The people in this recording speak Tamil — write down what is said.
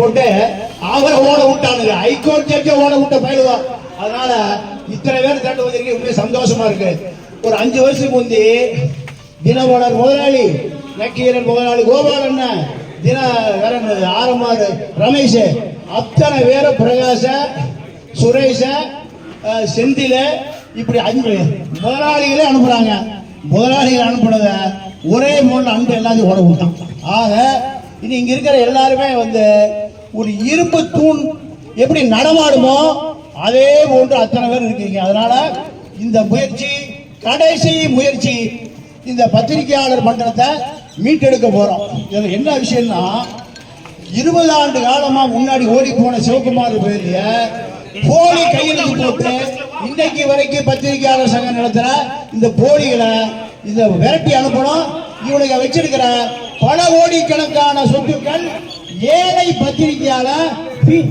போட்டு அவரை ஓட விட்டானுங்க. ஹைகோர்ட் ஜட்ஜை ஓட விட்ட பயிலுவா அதனால இத்தனை பேர் தண்டு வந்திருக்கு உண்மையை சந்தோஷமா இருக்கு. ஒரு அஞ்சு வருஷத்துக்கு முந்தி தினமலர் முதலாளி நக்கீரன் முதலாளி கோபாலண்ண தின வேற என்னது, ஆரமாறு ரமேஷ் அத்தனை பேர பிரகாச சுரேஷ செந்தில இப்படி அஞ்சு முதலாளிகளே அனுப்புறாங்க. முதலாளிகள் அனுப்புனத ஒரே மூணு அன்பு எல்லாத்தையும் ஓட விட்டான். ஆக இனி இங்க இருக்கிற எல்லாருமே வந்து ஒரு இரும்பு தூண் எப்படி நடமாடுமோ அதே போன்று அத்தனை பேர் இருக்கீங்க. அதனால இந்த முயற்சி கடைசி முயற்சி இந்த பத்திரிகையாளர் மன்றத்தை மீட்டெடுக்க போறோம். இதுல என்ன விஷயம்னா இருபது ஆண்டு காலமா முன்னாடி ஓடி போன சிவகுமார் பேரிய போலி கையெழுத்து போட்டு இன்னைக்கு வரைக்கும் பத்திரிகையாளர் சங்கம் நடத்துற இந்த போலிகளை இந்த விரட்டி அனுப்பணும். இவனுக்கு வச்சிருக்கிற பல கோடிக்கணக்கான சொத்துக்கள் ஏழை பத்திரிகையாளர் பி-